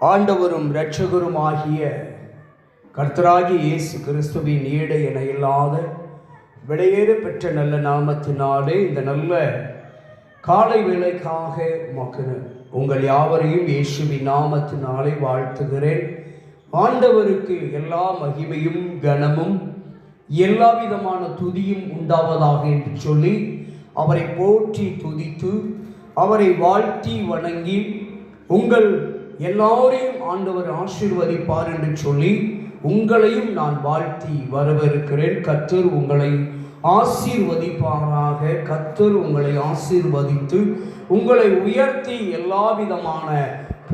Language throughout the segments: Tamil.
ஆண்டவரும் இரட்சகருமாகிய கர்த்தராகி இயேசு கிறிஸ்துவின் ஈடு என இல்லாத விடையேற பெற்ற நல்ல நாமத்தினாலே இந்த நல்ல காலை வேலைக்காக மக்கள் உங்கள் யாவரையும் இயேசுவின் நாமத்தினாலே வாழ்த்துகிறேன். ஆண்டவருக்கு எல்லா மகிமையும் கனமும் எல்லா விதமான துதியும் உண்டாவதாக என்று சொல்லி அவரை போற்றி துதித்து அவரை வாழ்த்தி வணங்கி உங்கள் எல்லாரையும் ஆண்டவர் ஆசீர்வதிப்பார் என்று சொல்லி உங்களையும் நான் வாழ்த்தி வரவிருக்கிறேன் கத்தர் உங்களை ஆசீர்வதிப்பாராக. கத்தர் உங்களை ஆசீர்வதித்து உங்களை உயர்த்தி எல்லா விதமான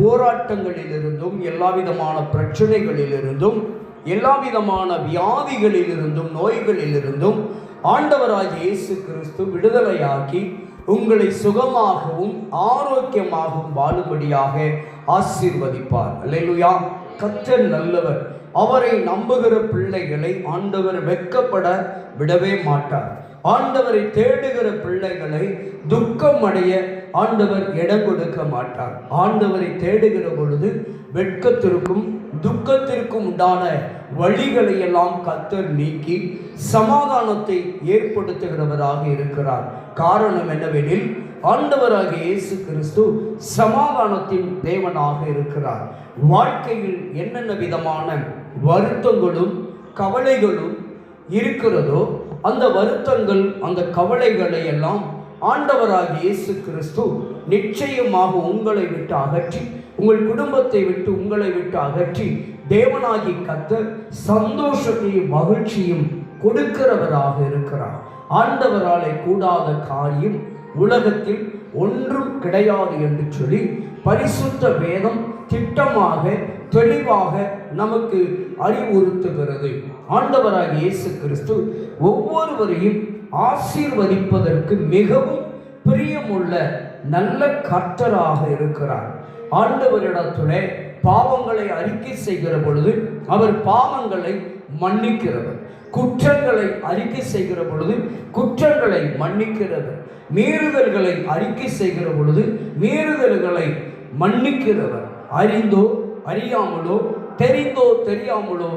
போராட்டங்களிலிருந்தும் எல்லா விதமான பிரச்சனைகளிலிருந்தும் எல்லா விதமான வியாதிகளிலிருந்தும் நோய்களிலிருந்தும் ஆண்டவராகிய இயேசு கிறிஸ்து விடுதலையாக்கி உங்களை சுகமாகவும் ஆரோக்கியமாகவும் வாழும்படியாக ஆசீர்வதிப்பார். அல்லேலூயா. கத்தர் நல்லவர். அவரை நம்புகிற பிள்ளைகளை ஆண்டவர் வெட்கப்பட விடவே மாட்டார். ஆண்டவரை தேடுகிற பிள்ளைகளை துக்கம் அடைய ஆண்டவர் இடம் கொடுக்க மாட்டார். ஆண்டவரை தேடுகிற பொழுது வெட்கத்திற்கும் துக்கத்திற்கும் உண்டான வழிகளை எல்லாம் கத்தர் நீக்கி சமாதானத்தை ஏற்படுத்துகிறவராக இருக்கிறார். காரணம் என்னவெனில் ஆண்டவராகிய இயேசு கிறிஸ்து சமாதானத்தின் தேவனாக இருக்கிறார். வாழ்க்கையில் என்னென்ன விதமான வருத்தங்களும் கவலைகளும் இருக்கிறதோ அந்த வருத்தங்கள் அந்த கவலைகளை எல்லாம் ஆண்டவராகிய இயேசு கிறிஸ்து நிச்சயமாக உங்களை விட்டு அகற்றி உங்கள் குடும்பத்தை விட்டு உங்களை விட்டு அகற்றி தேவனாகி கத்த சந்தோஷத்தையும் மகிழ்ச்சியும் கொடுக்கிறவராக இருக்கிறார். ஆண்டவராலே கூடாத காரியம் உலகத்தில் ஒன்றும் கிடையாது என்று சொல்லி பரிசுத்த வேதம் திட்டமாக தெளிவாக நமக்கு அறிவுறுத்துகிறது. ஆண்டவராக இயேசு கிறிஸ்து ஒவ்வொருவரையும் ஆசீர்வதிப்பதற்கு மிகவும் பிரியமுள்ள நல்ல கர்த்தராக இருக்கிறார். ஆண்டவரிடத்திலே பாவங்களை அறிக்கை செய்கிற பொழுது அவர் பாவங்களை மன்னிக்கிறவர். குற்றங்களை அறிக்கை செய்கிற பொழுது குற்றங்களை மன்னிக்கிறவர். மீறுதல்களை அறிக்கை செய்கிற பொழுது மீறுதல்களை மன்னிக்கிறவர். அறிந்தோ அறியாமலோ தெரிந்தோ தெரியாமலோ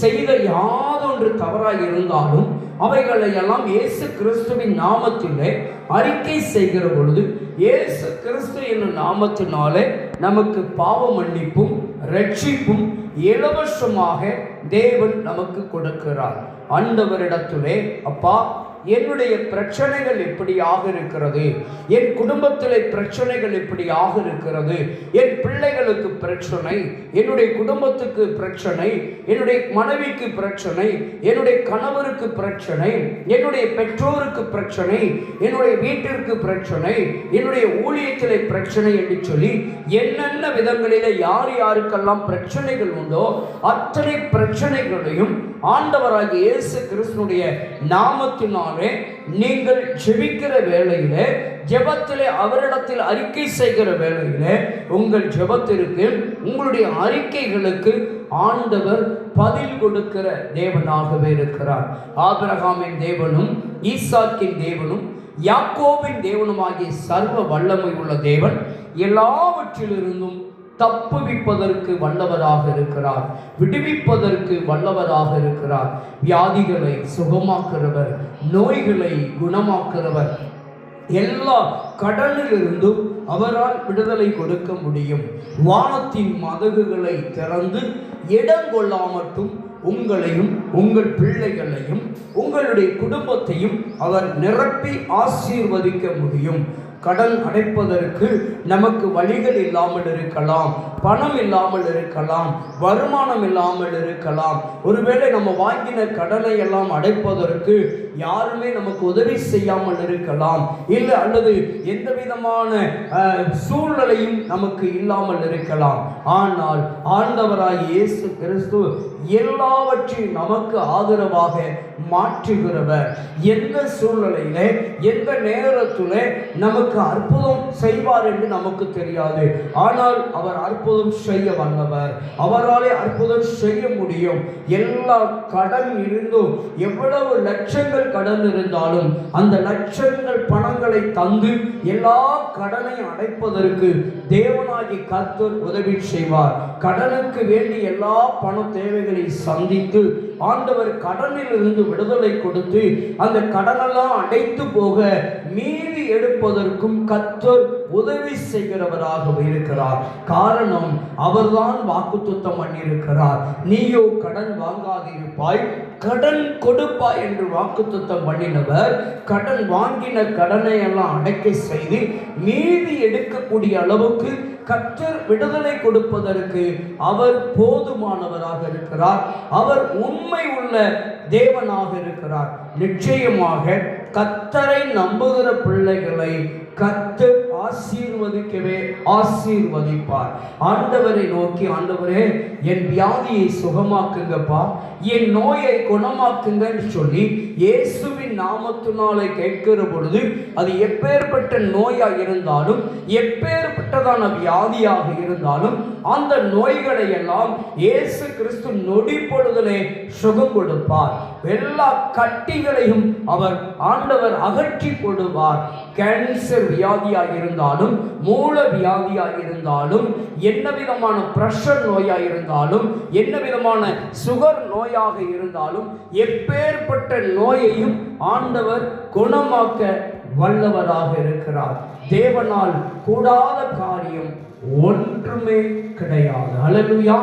செய்த யாதொன்று தவறாக இருந்தாலும் அவைகளை எல்லாம் இயேசு கிறிஸ்துவின் நாமத்திலே அறிக்கை செய்கிற பொழுது இயேசு கிறிஸ்து என்னும் நாமத்தினாலே நமக்கு பாவ மன்னிப்பும் ரட்சிப்பும் இலவசமாக தேவன் நமக்கு கொடுக்கிறார். ஆண்டவரிடத்திலே அப்பா என்னுடைய பிரச்சனைகள் எப்படியாக இருக்கிறது? என் குடும்பத்தில் பிரச்சனைகள் எப்படியாக இருக்கிறது? என் பிள்ளைகளுக்கு பிரச்சனை என்னுடைய குடும்பத்துக்கு பிரச்சனை என்னுடைய மனைவிக்கு பிரச்சனை என்னுடைய கணவருக்கு பிரச்சனை என்னுடைய பெற்றோருக்கு பிரச்சனை என்னுடைய வீட்டிற்கு பிரச்சனை என்னுடைய ஊழியத்தில் பிரச்சனை என்று சொல்லி என்னென்ன விதங்களில் யார் யாருக்கெல்லாம் பிரச்சனைகள் உண்டோ அத்தனை பிரச்சனைகளையும் ஆண்டவராகிய இயேசு கிறிஸ்துனுடைய நாமத்தினால் நீங்கள் ஜெபிக்கிற வேளையிலே ஜெபத்திலே அவரிடத்தில் அறிக்கை செய்கிற வேளையிலே உங்கள் ஜெபத்திற்கு உங்களுடைய அறிக்கைகளுக்கு ஆண்டவர் பதில் கொடுக்கிற தேவனாகவே இருக்கிறார். ஆபிரகாமின் தேவனும் ஈசாக்கின் தேவனும் யாக்கோவின் தேவனுமாகிய சர்வ வல்லமை உள்ள தேவன் எல்லாவற்றிலிருந்தும் தப்புவிப்பதற்கு வல்லவராக இருக்கிறார். விடுவிப்பதற்கு வல்லவராக இருக்கிறார். வியாதிகளை சுகமாக்குறவர் நோய்களை குணமாக்குறவர் எல்லா கடனிலிருந்தும் அவரால் விடுதலை கொடுக்க முடியும். வானத்தின் மதகுகளை திறந்து இடம் கொள்ளாமட்டும் உங்களையும் உங்கள் பிள்ளைகளையும் உங்களுடைய குடும்பத்தையும் அவர் நிரப்பி ஆசீர்வதிக்க முடியும். கடன் அடைப்பதற்கு நமக்கு வழிகள் இல்லாமல் இருக்கலாம் பணம் இல்லாமல் இருக்கலாம் வருமானம் இல்லாமல் இருக்கலாம். ஒருவேளை நம்ம வாங்கின கடனை எல்லாம் அடைப்பதற்கு யாருமே நமக்கு உதவி செய்யாமல் இருக்கலாம். இல்லை அல்லது எந்த விதமான அஹ், சூழ்நிலையும் நமக்கு இல்லாமல் இருக்கலாம். ஆனால் ஆண்டவராய் இயேசு கிறிஸ்து எல்லாவற்றையும் நமக்கு ஆதரவாக மாற்றுகிறவர். எந்த சூழ்நிலையில எந்த நேரத்துல நமக்கு அற்புதம் செய்வார் என்று நமக்கு தெரியாது. ஆனால் அவர் அற்புதம் செய்ய வந்தவர் அவராலே அற்புதம் செய்ய முடியும். எல்லா கடன் இருந்தும் எவ்வளவு லட்சங்கள் கடன் இருந்தாலும் அந்த லட்சங்கள் பணங்களை தந்து எல்லா கடனையும் அடைப்பதற்கு தேவனாகி கர்த்தர் உதவி செய்வார். கடனுக்கு வேண்டி எல்லா பண தேவைகளை சந்தித்து ஆண்டவர் கடனில் இருந்து விடுதலை கொடுத்து அந்த கடனெல்லாம் அடைத்து போக மீறி எடுப்பதற்கும் கத்தர் உதவி செய்கிறவராக இருக்கிறார். காரணம் அவர்தான் வாக்குத்தத்தம் பண்ணியிருக்கிறார். நீயோ கடன் வாங்காதிருப்பாய். கடன் கொடுப்பாய் என்று வாக்குத்தத்தம் பண்ணினவர் கடன் வாங்கின கடனை எல்லாம் அடைக்க செய்து மீதி எடுக்கக்கூடிய அளவுக்கு கற்றர் விடுதலை கொடுப்பதற்கு அவர் போதுமானவராக இருக்கிறார். அவர் உண்மை உள்ள தேவனாக இருக்கிறார். நிச்சயமாக கத்தரை நம்புகிற பிள்ளைகளை கத்தர் ஆசீர்வதிக்கவே ஆசீர்வதிப்பார். ஆண்டவரை நோக்கி ஆண்டவரே என் வியாதியை சுகமாக்குங்கப்பா. என் நோயை குணமாக்குங்கன்னு சொல்லி இயேசுவின் நாமத்தினாலே கேட்கிற பொழுது அது எப்பேற்பட்ட நோயாக இருந்தாலும் எப்பேற்பட்டதான வியாதியாக இருந்தாலும் அந்த நோய்களை எல்லாம் இயேசு கிறிஸ்து நொடி பொழுதிலே சுகம் கொடுப்பார். எல்லா கட்டிகளையும் அவர் ஆண்டவர் அகற்றி போடுவார் கேன்சர் வியாதியாக இருந்தாலும் மூல வியாதியாக இருந்தாலும் என்ன விதமான பிரஷர் நோயாக இருந்தாலும் என்ன விதமான சுகர் நோயாக இருந்தாலும் எப்பேற்பட்ட நோயையும் ஆண்டவர் குணமாக்க வல்லவராக இருக்கிறார். தேவனால் கூடாத காரியம் ஒன்றுமே கிடையாது. அல்லேலூயா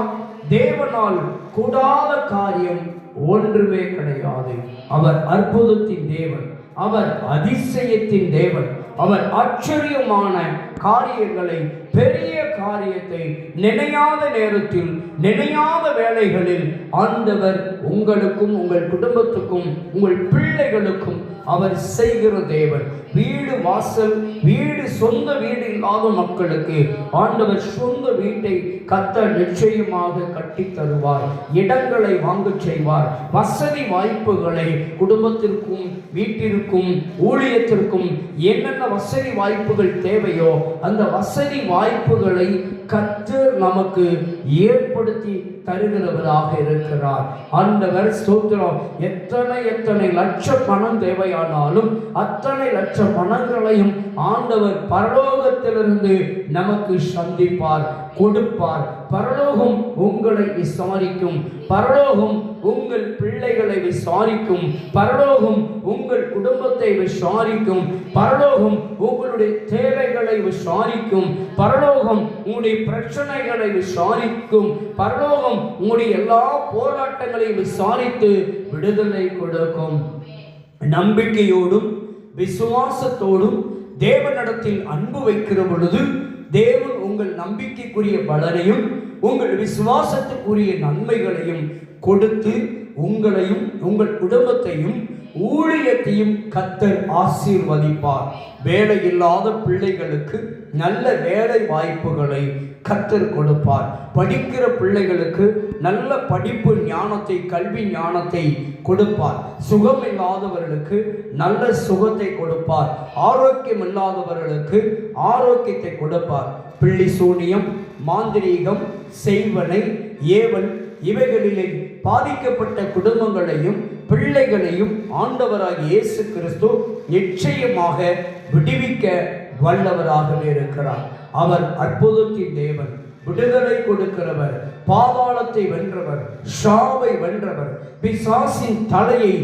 தேவனால் கூடாத காரியம் ஒன்றுமே கிடையாது. அவர் அற்புதத்தின் தேவன். அவர் அதிசயத்தின் தேவன். அவர் ஆச்சரியமான காரியங்களை பெரிய காரியத்தை நினையாத நேரத்தில் நினையாத வேலைகளில் ஆண்டவர் உங்களுக்கும் உங்கள் குடும்பத்துக்கும் உங்கள் பிள்ளைகளுக்கும் அவர் செய்கிற தேவன். வீடு வாசல் வீடு சொந்த வீடு இல்லாத மக்களுக்கு ஆண்டவர் சொந்த வீட்டை கத்த நிச்சயமாக கட்டி தருவார். இடங்களை வாங்கச் செய்வார். வசதி வாய்ப்புகளை குடும்பத்திற்கும் வீட்டிற்கும் ஊழியத்திற்கும் என்னென்ன வசதி வாய்ப்புகள் தேவையோ அந்த வசதி வாய்ப்புகளை கற்று நமக்கு ஏற்படுத்தி தருகிறவராக இருக்கிறார். ஆண்டவர் ஸ்தோத்திரம். எத்தனை எத்தனை லட்ச பணம் தேவையானாலும் அத்தனை லட்ச பணங்களையும் ஆண்டவர் பரலோகத்திலிருந்து நமக்கு சந்திப்பார் கொடுப்பார். பரலோகம் உங்களை விசாரிக்கும். பரலோகம் உங்கள் பிள்ளைகளை விசாரிக்கும். பரலோகம் உங்கள் குடும்பத்தை விசாரிக்கும். பரலோகம் உங்களுடைய தேவைகளை விசாரிக்கும். பரலோகம் உங்களுடைய பிரச்சனைகளை விசாரிக்கும். பரலோகம் உங்களுடைய எல்லா போராட்டங்களையும் விசாரித்து விடுதலை கொடுக்கும். நம்பிக்கையோடும் விசுவாசத்தோடும் தேவனிடத்தில் அன்பு வைக்கிற பொழுது தேவன் உங்கள் நம்பிக்கைக்குரிய பலனையும் உங்கள் விசுவாசத்துக்குரிய நன்மைகளையும் கொடுத்து உங்களையும் உங்கள் குடும்பத்தையும் ஊழியத்தையும் கத்தர் ஆசீர்வதிப்பார். வேலை இல்லாத பிள்ளைகளுக்கு நல்ல வேலை வாய்ப்புகளை கத்தர் கொடுப்பார். படிக்கிற பிள்ளைகளுக்கு நல்ல படிப்பு ஞானத்தை கல்வி ஞானத்தை கொடுப்பார். சுகம் இல்லாதவர்களுக்கு நல்ல சுகத்தை கொடுப்பார். ஆரோக்கியம் இல்லாதவர்களுக்கு ஆரோக்கியத்தை கொடுப்பார். பிள்ளி சூனியம் மாந்திரீகம் செய்வனை ஏவல் இவைகளிலே பாதிக்கப்பட்ட குடும்பங்களையும் பிள்ளைகளையும் ஆண்டவராக இயேசு கிறிஸ்து நிச்சயமாக விடுவிக்க வல்லவராக இருக்கிறார். அவர் அற்புதத்தின் தேவன் விடுதலை கொடுக்கிறவர் பாதாளத்தை வென்றவர் ஷாவை வென்றவர் பிசாசின் தலையை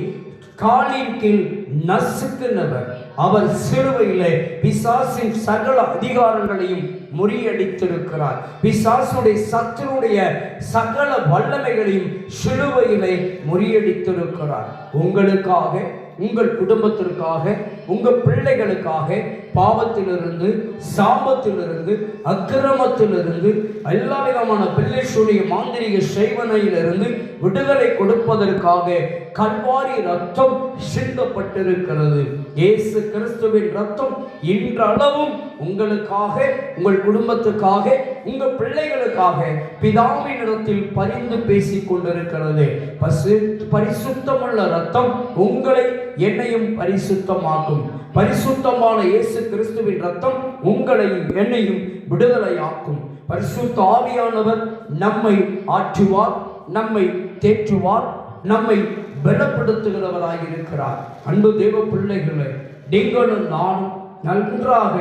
காலின் கீழ் நசுக்குனவர். அவர் சிலுவையிலே பிசாசின் சகல அதிகாரங்களையும் முறியடித்திருக்கிறார். பிசாசுடைய சத்துருடைய சகல வல்லமைகளையும் சிலுவையிலே முறியடித்திருக்கிறார். உங்களுக்காக உங்கள் குடும்பத்திற்காக உங்கள் பிள்ளைகளுக்காக பாவத்திலிருந்து சாபத்திலிருந்து அக்கிரமத்திலிருந்து எல்லா விதமான பிள்ளை சூழிய மாந்திரிக செய்வனையிலிருந்து விடுதலை கொடுப்பதற்காக கல்வாரி ரத்தம் சிந்தப்பட்டிருக்கிறது. இயேசு கிறிஸ்துவின் ரத்தம் இன்றளவும் உங்களுக்காக உங்கள் குடும்பத்துக்காக உங்கள் பிள்ளைகளுக்காக பிதாவின் இடத்தில் பரிந்து பேசிக் கொண்டிருக்கிறது பசு பரிசுத்தமுள்ள ரத்தம் உங்களை என்னையும் பரிசுத்தமாக்கும். பரிசுத்தமான இயேசு கிறிஸ்துவின் ரத்தம் உங்களையும் என்னையும் விடுதலையாக்கும். பரிசுத்த ஆவியானவர் நம்மை ஆற்றுவார் நம்மை தேற்றுவார் நம்மை பலப்படுத்துகிறவராக இருக்கிறார். அன்பு தேவ பிள்ளைகளை நீங்களும் நானும் நன்றாக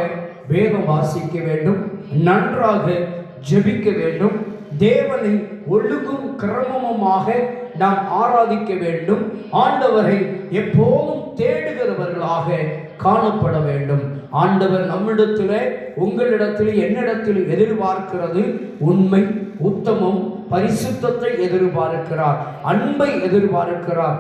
வேதம் வாசிக்க வேண்டும் நன்றாக ஜெபிக்க வேண்டும். தேவனை ஒழுகும் கிரமமுமாக நாம் ஆராதிக்க வேண்டும். ஆண்டவரை எப்போதும் தேடுகிறவர்களாக காணப்பட வேண்டும். ஆண்டவர் நம்மிடத்தில் உங்களிடத்தில் என்னிடத்தில் எதிர்பார்க்கிறது. உண்மை உத்தமம் பரிசுத்தத்தை எதிர்பார்க்கிறார். அன்பை எதிர்பார்க்கிறார்.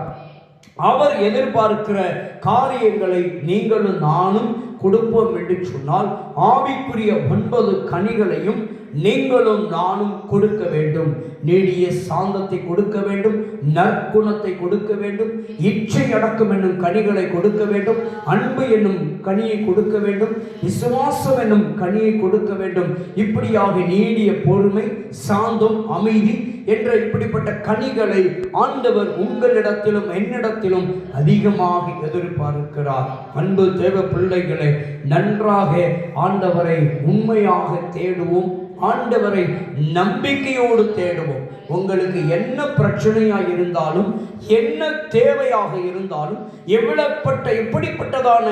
அவர் எதிர்பார்க்கிற காரியங்களை நீங்களும் நானும் கொடுப்போம் என்று சொன்னால் ஆவிக்குரிய ஒன்பது கனிகளையும் நீங்களும் நானும் கொடுக்க வேண்டும். நீடிய சாந்தத்தை கொடுக்க வேண்டும் நற்குணத்தை கொடுக்க வேண்டும் இச்சை அடக்கம் என்னும் கனிகளை கொடுக்க வேண்டும் அன்பு என்னும் கனியை கொடுக்க வேண்டும் விசுவாசம் என்னும் கனியை கொடுக்க வேண்டும். இப்படியாக நீடிய பொறுமை சாந்தம் அமைதி என்ற இப்படிப்பட்ட கனிகளை ஆண்டவர் உங்களிடத்திலும் என்னிடத்திலும் அதிகமாக எதிர்பார்க்கிறார். அன்பு தேவ பிள்ளைகளை நன்றாக ஆண்டவரை உண்மையாக தேடுவோம் ஆண்டவரை நம்பிக்கையோடு தேடுவோம். உங்களுக்கு என்ன பிரச்சனையாக இருந்தாலும் என்ன தேவையாக இருந்தாலும் எவ்வளப்பட்ட எப்படிப்பட்டதான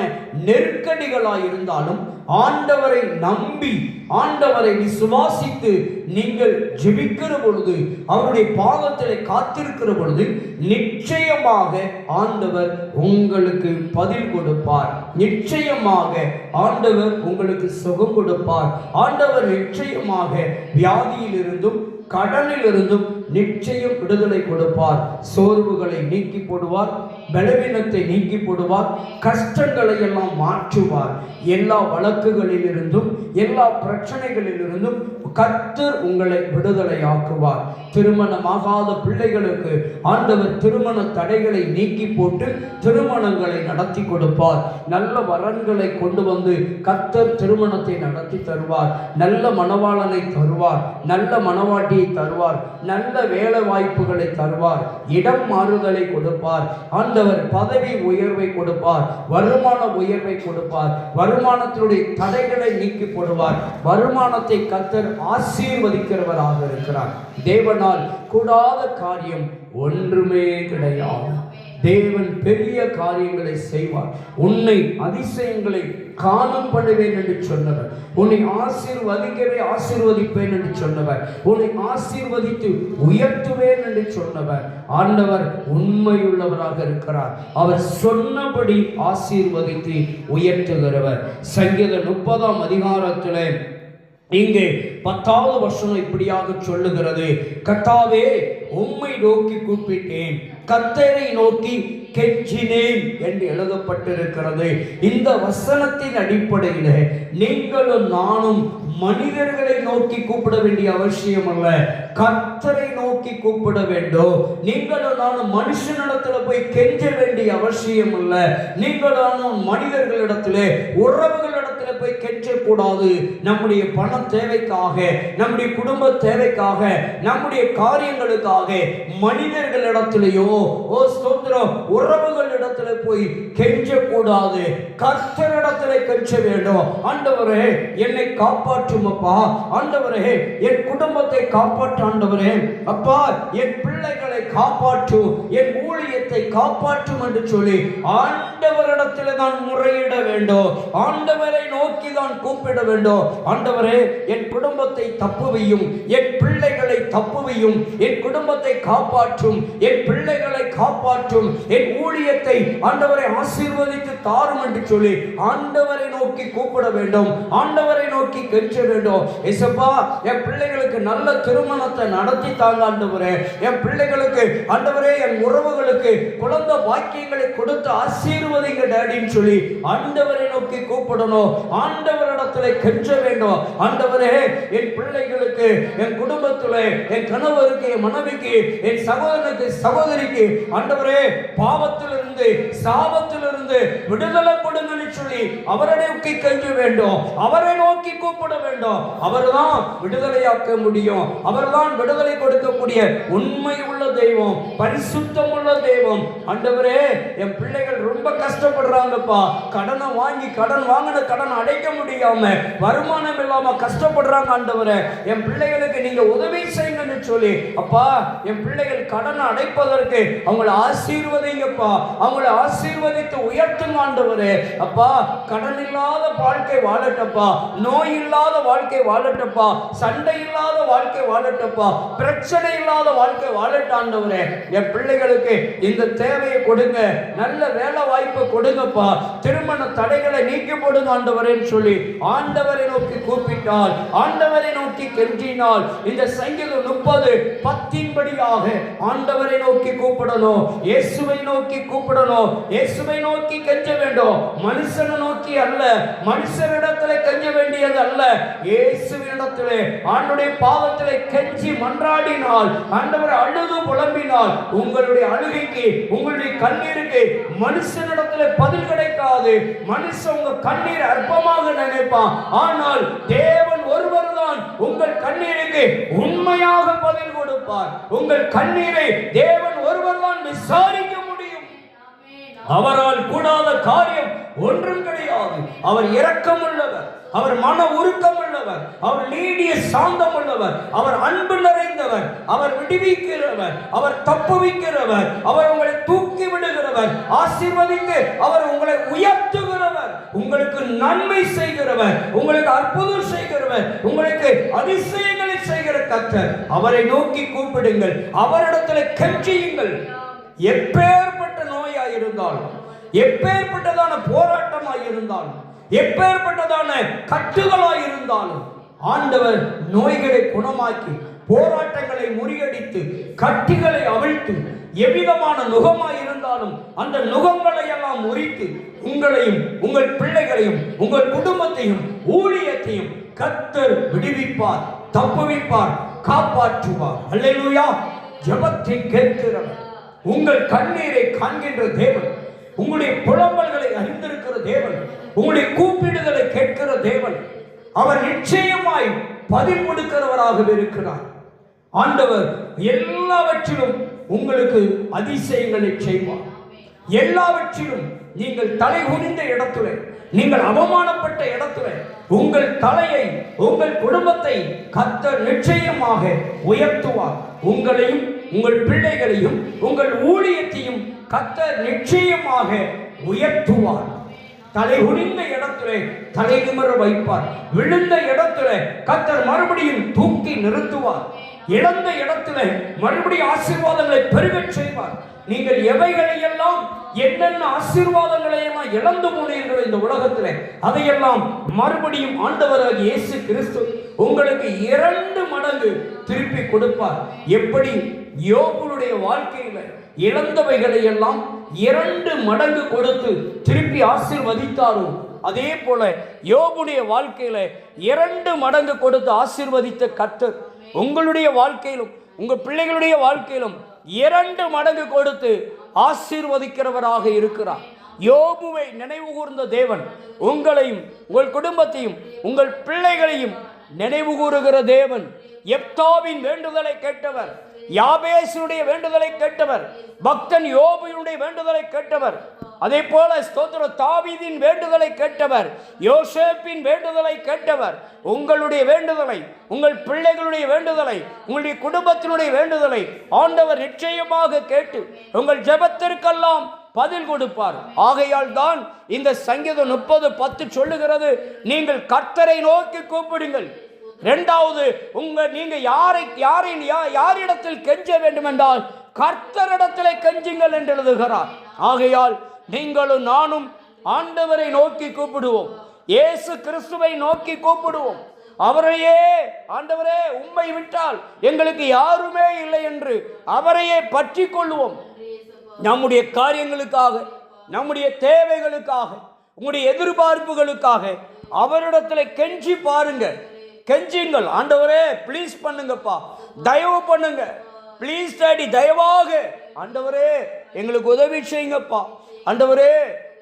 நெருக்கடிகளாக இருந்தாலும் ஆண்டவரை நம்பி ஆண்டவரை விசுவாசித்து நீங்கள் ஜெபிக்கிற பொழுது அவருடைய பாதத்தில் காத்திருக்கிற பொழுது நிச்சயமாக ஆண்டவர் உங்களுக்கு பதில் கொடுப்பார். நிச்சயமாக ஆண்டவர் உங்களுக்கு சுகம் கொடுப்பார். ஆண்டவர் நிச்சயமாக வியாதியிலிருந்தும் கடனிலிருந்தும் நிச்சயம் விடுதலை கொடுப்பார். சோர்வுகளை நீக்கி போடுவார் பலவீனத்தை நீக்கி போடுவார் கஷ்டங்களை எல்லாம் மாற்றுவார். எல்லா வழக்குகளிலிருந்தும் எல்லா பிரச்சனைகளிலிருந்தும் கர்த்தர் உங்களை விடுதலை ஆக்குவார் திருமணமாகாத பிள்ளைகளுக்கு ஆண்டவர் திருமண தடைகளை நீக்கி போட்டு திருமணங்களை நடத்தி கொடுப்பார். நல்ல வரன்களை கொண்டு வந்து கர்த்தர் திருமணத்தை நடத்தி தருவார். நல்ல மணவாளனை தருவார். நல்ல மணவாட்டியை தருவார். நல்ல வேலை வாய்ப்புகளை தருவார். இடம் மாறுதலை கொடுப்பார். ஆண்டவர் பதவி உயர்வை கொடுப்பார். வருமான உயர்வை கொடுப்பார். வருமானத்தினுடைய தடைகளை நீக்கி போடுவார். வருமானத்தை கத்தர் ஆசீர்வதிக்கிறவராக இருக்கிறார். தேவனால் கூடாத காரியம் ஒன்றுமே கிடையாது. தேவன் பெரிய காரியங்களை செய்வார். உன்னை அதிசயங்களை காலம் பண்ணுவேன் என்று சொன்னவர். உன்னை ஆசீர்வதிக்கவே ஆசீர்வதிப்பேன் என்று சொன்னவர். உன்னை ஆசீர்வதித்து உயர்த்துவேன் என்று சொன்னவர். ஆண்டவர் உண்மையுள்ளவராக இருக்கிறார். அவர் சொன்னபடி ஆசீர்வதித்து உயர்த்துகிறவர். சங்கீத முப்பதாம் அதிகாரத்தில் இங்கே பத்தாவது வருஷம் இப்படியாக சொல்லுகிறது. கத்தாவே உம்மை நோக்கி கூப்பிட்டேன். கத்தரை நோக்கி கெஞ்சினேன் என்று எழுதப்பட்டிருக்கிறது. இந்த வசனத்தின் அடிப்படையில் நீங்களும் நானும் மனிதர்களை நோக்கி கூப்பிட வேண்டிய அவசியம் அல்ல கர்த்தரை நோக்கி கூப்பிட வேண்டும். நீங்களும் நானும் மனுஷனிடத்துல போய் கெஞ்ச வேண்டிய அவசியம் அல்ல நீங்களும் நானும் மனிதர்களிடத்திலே உறவுகளிடத்துல போய் கெஞ்சக்கூடாது. நம்முடைய பண தேவைக்காக நம்முடைய குடும்ப தேவைக்காக நம்முடைய காரியங்களுக்காக மனிதர்களிடத்திலேயோ ஓ ஸ்தோத்திரம் உறவுகளிடத்துல போய் கெஞ்சக்கூடாது. கர்த்தரிடத்துல கெஞ்ச வேண்டும். ஆண்டவரே என்னை காப்பாற்றும் அப்பா ஆண்டவரே என் குடும்பத்தை காப்பாற்று ஆண்டவரே. அப்பா என் பிள்ளைகளை காப்பாற்று என் ஊழியத்தை காப்பாற்றும் என்று சொல்லி ஆண்டவரிடத்தில் தான் முறையிட வேண்டும். ஆண்டவரை நோக்கி தான் கூப்பிட வேண்டும். ஆண்டவரே என் குடும்பத்தை தப்புவையும் என் பிள்ளைகளை தப்புவையும் என் குடும்பத்தை காப்பாற்றும் என் பிள்ளைகளை காப்பாற்றும் என் ஊழியத்தை ஆண்டவரை ஆசீர்வதித்து தாரும் என்று சொல்லி ஆண்டவரை நோக்கி கூப்பிட வேண்டும். ஆண்டவரை நோக்கி கெஞ்ச வேண்டும். எசப்பா என் பிள்ளைகளுக்கு நல்ல திருமணத்தை நடத்தி தாங்க ஆண்டவரே. என் பிள்ளைகளுக்கு ஆண்டவரே என் உறவுகளுக்கு குழந்தை வாக்கியங்களை கொடுத்து ஆசீர்வதிங்க டேடின்னு சொல்லி ஆண்டவரை நோக்கி கூப்பிடணும். ஆண்டவரிடத்துல கெஞ்ச வேண்டும். ஆண்டவரே என் பிள்ளைகளுக்கு என் குடும்பத்தில் என் கணவருக்கு என் மனைவிக்கு என் சகோதரனுக்கு சகோதரிக்கு ஆண்டவரே பாவத்திலிருந்து சாபத்திலிருந்து விடுதலை கொடுங்கன்னு சொல்லி அவரை நோக்கி கெஞ்ச வேண்டும். அவரை நோக்கி கூப்பிட வேண்டும் வேண்டும். அவர்தான் விடுதலையாக்க முடியும். அவர்தான் விடுதலை கொடுக்கக்கூடிய உண்மை உள்ள தெய்வம் பரிசுத்தம் உள்ள தெய்வம். ஆண்டவரே என் பிள்ளைகள் ரொம்ப கஷ்டப்படுறாங்கப்பா. கடனை வாங்கி கடன் வாங்கின கடன் அடைக்க முடியாம வருமானம் இல்லாம கஷ்டப்படுறாங்க ஆண்டவரே. என் பிள்ளைகளுக்கு நீங்க உதவி செய்யுங்கன்னு சொல்லி அப்பா என் பிள்ளைகள் கடனை அடைப்பதற்கு அவங்கள ஆசீர்வதிங்கப்பா. அவங்களை ஆசீர்வதித்து உயர்த்தும் ஆண்டவரே. அப்பா கடன் இல்லாத வாழ்க்கை வாழட்டப்பா. நோய் இல்லாத வாழ்க்கை வாழட்டப்பா. சண்டை இல்லாத வாழ்க்கை வாழட்டப்பா. பிரச்சனை இல்லாத வாழ்க்கை ஆண்டவரே என் பிள்ளைகளுக்கு இந்த தேவையை கொடுங்க. நல்ல வேலை வாய்ப்பு கொடுங்கப்பா. திருமண தடைகளை நீக்கி போடுங்க ஆண்டவரேன்னு சொல்லி ஆண்டவரை நோக்கி கூப்பிட்டால் ஆண்டவரை நோக்கி கெஞ்சினால் இந்த சங்கீதம் முப்பது பத்தின்படியாக ஆண்டவரை நோக்கி கூப்பிடணும். இயேசுவை நோக்கி கூப்பிடணும். இயேசுவை நோக்கி கெஞ்ச வேண்டும். மனுஷனை நோக்கி அல்ல. மனுஷரிடத்துல கெஞ்ச வேண்டியது அல்ல. இயேசுவினிடத்திலே ஆண்டுடைய பாவத்திலே கெஞ்சி மன்றாடினால் ஆண்டவர் அழுது புலம்பினால் உங்களுடைய அழுகைக்கு உங்களுடைய கண்ணீருக்கு மனுஷனிடத்துல பதில் கிடைக்காது. மனுஷன் உங்க கண்ணீர் அற்பமாக நினைப்பான். ஆனால் தேவன் ஒருவர் தான் உங்கள் கண்ணீருக்கு உண்மையாக பதில் கொடுப்பார். உங்கள் கண்ணீரை தேவன் ஒருவர் தான் விசாரிக்க முடியும். அவரால் கூடாத காரியம் ஒன்றும் கிடையாது. அவர் இரக்கம் உள்ளவர் அவர் மன உருக்கம் உள்ளவர் அவர் நீடிய சாந்தம் உள்ளவர் அவர் அன்பு நிறைந்தவர் அவர் விடுவிக்கிறவர் அவர் தப்புவிக்கிறவர் அவர் உங்களை தூக்கி விடுகிறவர் ஆசீர்வதித்து அவர் உங்களை உயர்த்துகிறவர் உங்களுக்கு நன்மை செய்கிறவர் உங்களுக்கு அற்புதம் செய்கிறவர் உங்களுக்கு அதிசயங்களை செய்கிற கத்தர் அவரை நோக்கி கூப்பிடுங்கள் அவரிடத்துல கெஞ்சியுங்கள். எப்பேற்பட்ட நோயாய் இருந்தாலும் எப்பேற்பட்டதான போராட்டமாக இருந்தாலும் எப்பேற்பட்டதான கட்டுகளாய் இருந்தாலும் ஆண்டவர் நோய்களை குணமாக்கி போராட்டங்களை முறியடித்து கட்டிகளை அவிழ்த்து எவ்விதமான நுகமாய் இருந்தாலும் அந்த நுகங்களை எல்லாம் முறித்து உங்களையும் உங்கள் பிள்ளைகளையும் உங்கள் குடும்பத்தையும் ஊழியத்தையும் கத்தர் விடுவிப்பார் தப்புவிப்பார் காப்பாற்றுவார். அல்லேலூயா. ஜபத்தை கேட்கிறவர். உங்கள் கண்ணீரை காண்கின்ற தேவன் உங்களுடைய புலம்பல்களை அறிந்திருக்கிற தேவன் உங்களுடைய கூப்பிடுதலை கேட்கிற தேவன் அவர் நிச்சயமாய் பதில் கொடுக்கிறவராக இருக்கிறார். ஆண்டவர் எல்லாவற்றிலும் உங்களுக்கு அதிசயங்களை செய்வார். எல்லாவற்றிலும் நீங்கள் தலை குனிந்த இடத்துல நீங்கள் அவமானப்பட்ட இடத்துல உங்கள் தலையை உங்கள் குடும்பத்தை கத்த நிச்சயமாக உயர்த்துவார். உங்களையும் உங்கள் பிள்ளைகளையும் உங்கள் ஊழியத்தையும் கத்தர் நிச்சயமாக உயர்த்துவார். தலை குனிந்த இடத்திலே தலை நிமிர வைப்பார். விழுந்த இடத்திலே கத்தர் மறுபடியும் தூக்கி நிறுத்துவார். இழந்த இடத்திலே மறுபடியும் ஆசீர்வாதங்களை பெருகச் செய்வார். நீங்கள் எவைகளை எல்லாம் என்னென்ன ஆசீர்வாதங்களை எல்லாம் இழந்து போனீர்கள் இந்த உலகத்திலே அதையெல்லாம் மறுபடியும் ஆண்டவராக இயேசு கிறிஸ்து உங்களுக்கு இரண்டு மடங்கு திருப்பி கொடுப்பார். எப்படி? யோபுடைய வாழ்க்கையில இழந்தவைகளை எல்லாம் இரண்டு மடங்கு கொடுத்து திருப்பி ஆசிர்வதித்தாரோ? அதே போல யோபுடைய வாழ்க்கையில இரண்டு மடங்கு கொடுத்து ஆசிர்வதித்த கர்த்தர் உங்களுடைய வாழ்க்கையிலும் உங்க பிள்ளைகளுடைய வாழ்க்கையிலும் இரண்டு மடங்கு கொடுத்து ஆசீர்வதிக்கிறவராக இருக்கிறார். யோபுவை நினைவு கூர்ந்த தேவன் உங்களையும் உங்கள் குடும்பத்தையும் உங்கள் பிள்ளைகளையும் நினைவு கூறுகிற தேவன் எப்தாவின் வேண்டுதலை கேட்டவர் யாபேசனுடைய வேண்டுதலை கேட்டவர் பக்தன் யோபியுடைய வேண்டுதலை கேட்டவர் அதே போல ஸ்தோத்திர தாவிதின் வேண்டுதலை கேட்டவர் யோசேப்பின் வேண்டுதலை கேட்டவர் உங்களுடைய வேண்டுதலை உங்கள் பிள்ளைகளுடைய வேண்டுதலை உங்களுடைய குடும்பத்தினுடைய வேண்டுதலை ஆண்டவர் நிச்சயமாக கேட்டு உங்கள் ஜெபத்திற்கெல்லாம் பதில் கொடுப்பார். ஆகையால் தான் இந்த சங்கீதம் முப்பது பத்து சொல்லுகிறது. நீங்கள் கர்த்தரை நோக்கி கூப்பிடுங்கள். இரண்டாவது உங்க நீங்க யாரை யாரை யா- யாரிடத்தில் கெஞ்ச வேண்டும் என்றால் கர்த்தரிடத்திலே கெஞ்சுங்கள் என்று எழுதுகிறார். ஆகையால் நீங்களும் நானும் ஆண்டவரை நோக்கி கூப்பிடுவோம். இயேசு கிறிஸ்துவை நோக்கி கூப்பிடுவோம். அவரையே ஆண்டவரே உண்மை விட்டால் எங்களுக்கு யாருமே இல்லை என்று அவரையே பற்றி கொள்வோம். நம்முடைய காரியங்களுக்காக நம்முடைய தேவைகளுக்காக உங்களுடைய எதிர்பார்ப்புகளுக்காக அவரிடத்துல கெஞ்சி பாருங்க. கெஞ்சுங்கள். ஆண்டவரே ப்ளீஸ் பண்ணுங்கப்பா. தயவு பண்ணுங்க. ப்ளீஸ் டாடி தயவாக. ஆண்டவரே எங்களுக்கு உதவி செய்யுங்கப்பா. ஆண்டவரே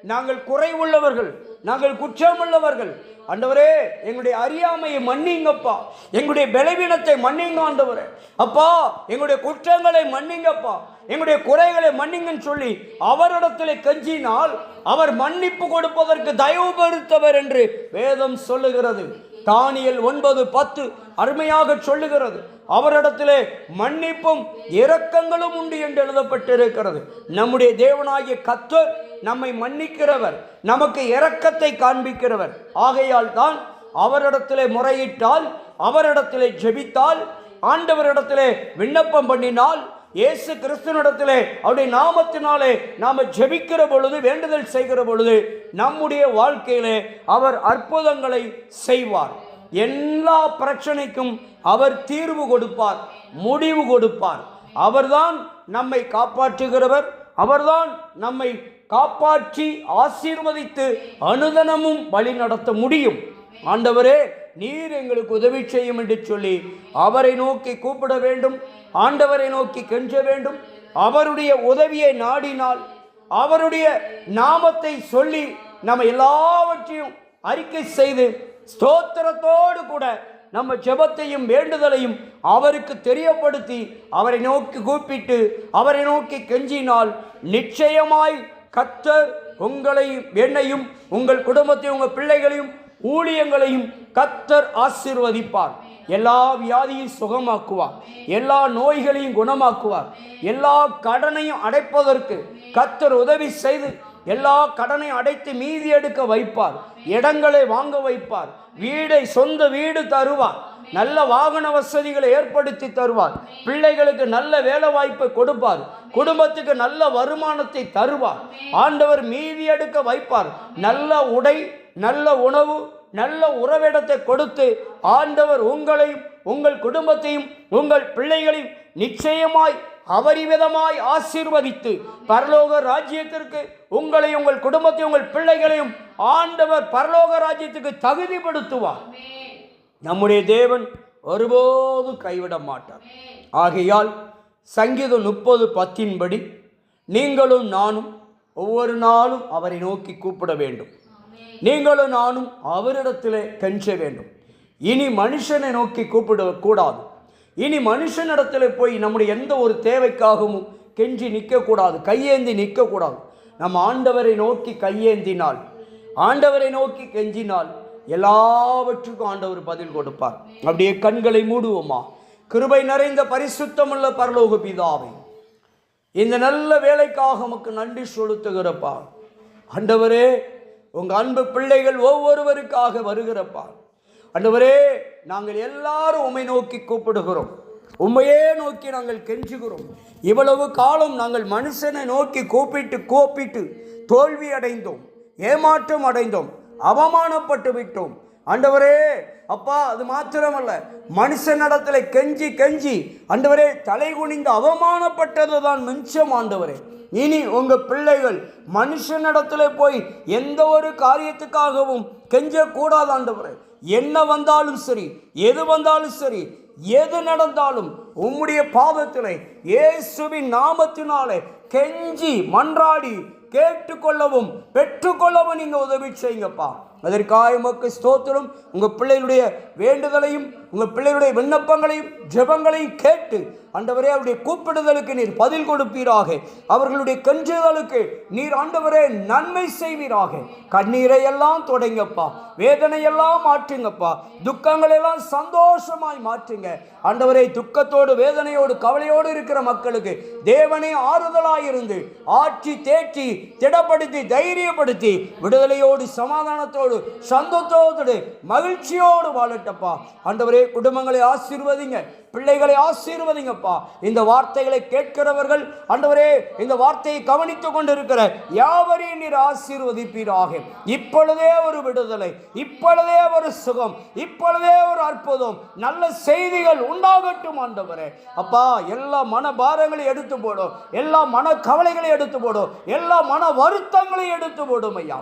நாங்கள் குறைவுள்ளவர்கள் நாங்கள் குற்றமுள்ளவர்கள். ஆண்டவரே எங்களுடைய அறியாமையை மன்னிங்கப்பா. எங்களுடைய பலவீனத்தை மன்னிங்க ஆண்டவரே. அப்பா எங்களுடைய குற்றங்களை மன்னிங்கப்பா. எங்களுடைய குறைகளை மன்னிங்கன்னு சொல்லி அவரிடத்தில் கெஞ்சினால் அவர் மன்னிப்பு கொடுப்பதற்கு தயவு பெருத்தவர் என்று வேதம் சொல்லுகிறது. தானியல் ஒன்பது பத்து அருமையாக சொல்லுகிறது. அவரிடத்திலே மன்னிப்பும் இரக்கங்களும் உண்டு என்று எழுதப்பட்டிருக்கிறது. நம்முடைய தேவனாகிய கத்தர் நம்மை மன்னிக்கிறவர் நமக்கு இரக்கத்தை காண்பிக்கிறவர். ஆகையால் தான் அவரிடத்திலே முறையிட்டால் அவரிடத்திலே ஜெபித்தால் ஆண்டவரிடத்திலே விண்ணப்பம் பண்ணினால் இயேசு கிறிஸ்துவனிடத்திலே அவருடைய நாமத்தினாலே நாம் ஜெபிக்கிற பொழுது வேண்டுதல் செய்கிற பொழுது நம்முடைய வாழ்க்கையிலே அவர் அற்புதங்களை செய்வார். எல்லா பிரச்சனைக்கும் அவர் தீர்வு கொடுப்பார் முடிவு கொடுப்பார். அவர்தான் நம்மை காப்பாற்றுகிறவர் அவர்தான் நம்மை காப்பாற்றி ஆசீர்வதித்து அனுதனமும் வழி நடத்த முடியும். ஆண்டவரே நீர் எங்களுக்கு உதவி செய்யும் என்று சொல்லி அவரை நோக்கி கூப்பிட வேண்டும் ஆண்டவரை நோக்கி கெஞ்ச வேண்டும். அவருடைய உதவியை நாடினால் அவருடைய நாமத்தை சொல்லி நம்ம எல்லாவற்றையும் அறிக்கை செய்து ஸ்தோத்திரத்தோடு கூட நம்ம ஜெபத்தையும் வேண்டுதலையும் அவருக்கு தெரியப்படுத்தி அவரை நோக்கி கூப்பிட்டு அவரை நோக்கி கெஞ்சினால் நிச்சயமாய் கத்தர் உங்களையும் என்னையும் உங்கள் குடும்பத்தையும் உங்கள் பிள்ளைகளையும் ஊழியங்களையும் கத்தர் ஆசீர்வதிப்பார். எல்லா வியாதியும் சுகமாக்குவார். எல்லா நோய்களையும் குணமாக்குவார். எல்லா கடனையும் அடைப்பதற்கு கத்தர் உதவி செய்து எல்லா கடனையும் அடைத்து மீதி எடுக்க வைப்பார். இடங்களை வாங்க வைப்பார். வீடை சொந்த வீடு தருவார். நல்ல வாகன வசதிகளை ஏற்படுத்தி தருவார். பிள்ளைகளுக்கு நல்ல வேலை வாய்ப்பை கொடுப்பார். குடும்பத்துக்கு நல்ல வருமானத்தை தருவார். ஆண்டவர் மீதி எடுக்க வைப்பார். நல்ல உடை நல்ல உணவு நல்ல உறவிடத்தை கொடுத்து ஆண்டவர் உங்களையும் உங்கள் குடும்பத்தையும் உங்கள் பிள்ளைகளையும் நிச்சயமாய் அபரிவிதமாய் ஆசீர்வதித்து பரலோக ராஜ்யத்திற்கு உங்களை உங்கள் குடும்பத்தை உங்கள் பிள்ளைகளையும் ஆண்டவர் பரலோக ராஜ்யத்துக்கு தகுதிப்படுத்துவார். நம்முடைய தேவன் ஒருபோது கைவிட மாட்டார். ஆகையால் சங்கீதம் முப்பது பத்தின்படி நீங்களும் நானும் ஒவ்வொரு நாளும் அவரை நோக்கி கூப்பிட வேண்டும். நீங்களும் நானும் அவரிடத்திலே கெஞ்ச வேண்டும். இனி மனுஷனை நோக்கி கூப்பிடக்கூடாது இனி மனுஷனிடத்தில் போய் நம்முடைய எந்த ஒரு தேவைக்காகவும் கெஞ்சி நிற்கக்கூடாது கையேந்தி நிற்கக்கூடாது. நம்ம ஆண்டவரை நோக்கி கையேந்தினால் ஆண்டவரை நோக்கி கெஞ்சினால் எல்லாவற்றுக்கும் ஆண்டவர் பதில் கொடுப்பார். அப்படியே கண்களை மூடுவோமா? கிருபை நிறைந்த பரிசுத்தமுள்ள பரலோக பிதாவை இந்த நல்ல வேலைக்காக நமக்கு நன்றி செலுத்துகிறப்பா. ஆண்டவரே உங்கள் அன்பு பிள்ளைகள் ஒவ்வொருவருக்காக வருகிறப்பா. அன்றுவரே நாங்கள் எல்லாரும் உம்மை நோக்கி கூப்பிடுகிறோம். உண்மையே நோக்கி நாங்கள் கெஞ்சுகிறோம். இவ்வளவு காலம் நாங்கள் மனுஷனை நோக்கி கூப்பிட்டு கூப்பிட்டு தோல்வி அடைந்தோம் ஏமாற்றம் அடைந்தோம் அவமானப்பட்டு விட்டோம். ஆண்டவரே அப்பா அது மாத்திரமல்ல மனுஷனிடத்துல கெஞ்சி கெஞ்சி ஆண்டவரே தலை குனிந்து அவமானப்பட்டது தான் மிச்சம் ஆண்டவரே. இனி உங்கள் பிள்ளைகள் மனுஷனிடத்துல போய் எந்த ஒரு காரியத்துக்காகவும் கெஞ்சக்கூடாது ஆண்டவரே. என்ன வந்தாலும் சரி எது வந்தாலும் சரி எது நடந்தாலும் உம்முடைய பாதத்திலே இயேசுவின் நாமத்தினாலே கெஞ்சி மன்றாடி கேட்டுக்கொள்ளவும் பெற்றுக்கொள்ளவும் நீங்கள் உதவி செய்யுங்கப்பா. அதற்காக உமக்கு ஸ்தோத்திரம். உங்கள் பிள்ளைகளுடைய வேண்டுதலையும் உங்க பிள்ளைகளுடைய விண்ணப்பங்களையும் ஜெபங்களையும் கேட்டு ஆண்டவரே அவருடைய கூப்பிடுதலுக்கு நீர் பதில் கொடுப்பீராக. அவர்களுடைய கெஞ்சுதலுக்கு நீர் ஆண்டவரே நன்மை செய்வீராக. கண்ணீரை எல்லாம் தொடங்கப்பா வேதனையெல்லாம் மாற்றுங்கப்பா துக்கங்கள் எல்லாம் சந்தோஷமாய் மாற்றுங்க. ஆண்டவரே துக்கத்தோடு வேதனையோடு கவலையோடு இருக்கிற மக்களுக்கு தேவனே ஆறுதலாயிருந்து ஆட்சி தேற்றி திடப்படுத்தி தைரியப்படுத்தி விடுதலையோடு சமாதானத்தோடு சந்தோஷத்தோடு மகிழ்ச்சியோடு வாழட்டப்பா. ஆண்டவரே குடும்பங்களை ஆசீர்வதிங்க. பிள்ளைகளை ஆசீர்வதிங்கப்பா. இந்த வார்த்தைகளை கேட்கிறவர்கள் ஆண்டவரே இந்த வார்த்தையை கவனித்துக் கொண்டிருக்கிற யாவரையும் நீர் ஆசீர்வதிப்பீராக? இப்பொழுதே ஒரு விடுதலை இப்பொழுதே ஒரு சுகம் இப்பொழுதே ஒரு அற்புதம் நல்ல செய்திகள் உண்டாகட்டும் ஆண்டவரே. அப்பா எல்லா மன பாரங்களையும் எடுத்து போடும் எல்லா மன கவலைகளையும் எடுத்து போடும் எல்லா மன வருத்தங்களையும் எடுத்து போடும் ஐயா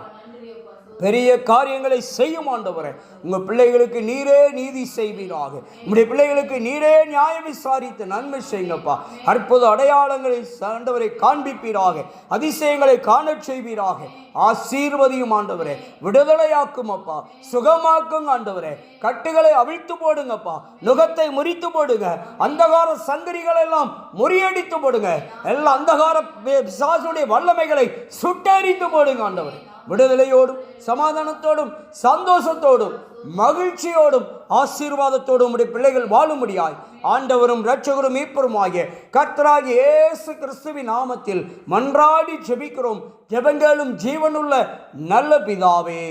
பெரிய காரியங்களை செய்யும் ஆண்டவரே. உங்கள் பிள்ளைகளுக்கு நீரே நீதி செய்வீராக. உங்களுடைய பிள்ளைகளுக்கு நீரே நியாயம் விசாரித்து நன்மை செய்யுங்கப்பா. அற்புத அடையாளங்களை ஆண்டவரை காண்பிப்பீராக. அதிசயங்களை காணச் செய்வீராக. ஆசீர்வதியும் ஆண்டவரே. விடுதலையாக்கும் அப்பா சுகமாக்கும் ஆண்டவரே. கட்டுகளை அவிழ்த்து போடுங்கப்பா. நுகத்தை முறித்து போடுங்க. அந்தகார சங்கரிகள் எல்லாம் முறியடித்து போடுங்க. எல்லா அந்தகார பிசாசுடைய வல்லமைகளை சுட்டெரித்து போடுங்க ஆண்டவரே. விடுதலையோடும் சமாதானத்தோடும் சந்தோஷத்தோடும் மகிழ்ச்சியோடும் ஆசீர்வாதத்தோடும் உடைய பிள்ளைகள் வாழும்படியாய் ஆண்டவரும் இரட்சகரும் மீட்பருமாகிய கர்த்தராகிய இயேசு கிறிஸ்துவின் நாமத்தில் மன்றாடி ஜெபிக்கிறோம். ஜெபங்களும் ஜீவனுள்ள நல்ல பிதாவே.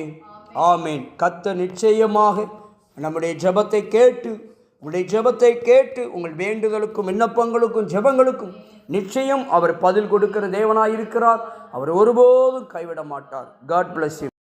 ஆமேன். கத்த நிச்சயமாக நம்முடைய ஜெபத்தை கேட்டு உங்களுடைய ஜெபத்தை கேட்டு உங்கள் வேண்டுதலுக்கும் விண்ணப்பங்களுக்கும் ஜெபங்களுக்கும் நிச்சயம் அவர் பதில் கொடுக்கிற தேவனாயிருக்கிறார். அவர் ஒருபோதும் கைவிட மாட்டார் காட் பிளஸ்